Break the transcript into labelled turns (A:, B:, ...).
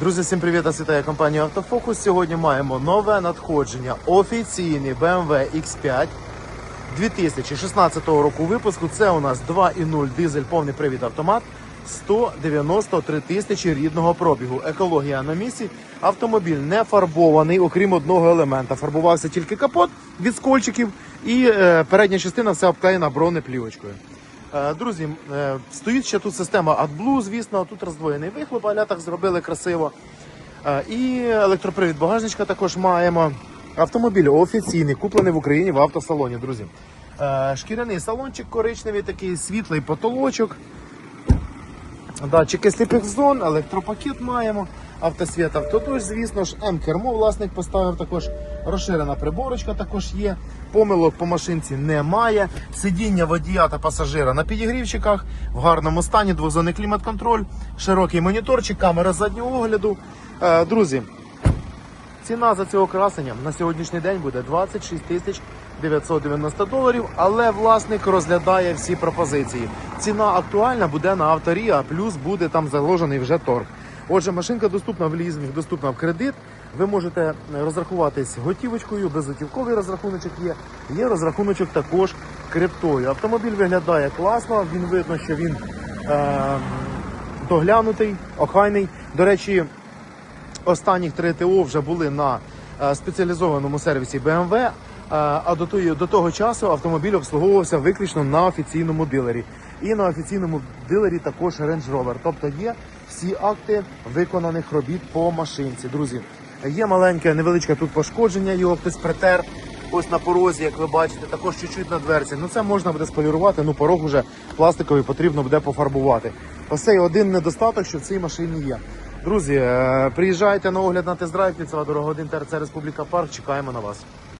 A: Друзі, всім привіт! Нас вітає компанія Автофокус. Сьогодні маємо нове надходження. Офіційний BMW X5 2016 року випуску. Це у нас 2.0 дизель, повний привід автомат. 193 тисячі рідного пробігу. Екологія на місці. Автомобіль не фарбований, окрім одного елемента. Фарбувався тільки капот від скольчиків, і е, передня частина вся обклеєна бронеплівочкою. Е, Друзі, е, стоїть ще тут система AdBlue, звісно, тут роздвоєний вихлоп, аля так зробили красиво. Е, І електропривід багажничка також маємо. Автомобіль офіційний, куплений в Україні в автосалоні, друзі. Шкіряний салончик коричневий, такий світлий потолочок. Датчики сліпих зон, електропакет маємо, автосвіт, автодощ, звісно ж, М-кермо власник поставив також. Розширена приборочка також є. Помилок по машинці немає. Сидіння водія та пасажира на підігрівчиках, в гарному стані, двозонний клімат-контроль, широкий моніторчик, камера заднього огляду. Е, друзі, Ціна за цього красення на сьогоднішній день буде 26 тисяч 990 доларів, але власник розглядає всі пропозиції. Ціна актуальна буде на авторі, а плюс буде там заложений вже торг. Отже, машинка доступна в лізинг, доступна в кредит. Ви можете розрахуватись готівочкою, безготівковий розрахуночок є. Є розрахуночок також криптою. Автомобіль виглядає класно, він видно, що він е, доглянутий, охайний. До речі, Останніх три ТО вже були на е, спеціалізованому сервісі BMW, е, а до, тої, до того часу автомобіль обслуговувався виключно на офіційному дилері. І на офіційному дилері також Range Rover. Тобто є всі акти виконаних робіт по машинці. Друзі, є маленьке невеличке тут пошкодження, його хтось притер. Ось на порозі, як ви бачите, також чуть-чуть на дверці. Ну це можна буде сполірувати, ну порог уже пластиковий потрібно буде пофарбувати. Ось цей один недостаток, що в цій машині є. Друзі, е, приїжджайте на огляд на тест-драйв, Ліцева дорога 1 ТРЦ Республіка Парк. Чекаємо на вас.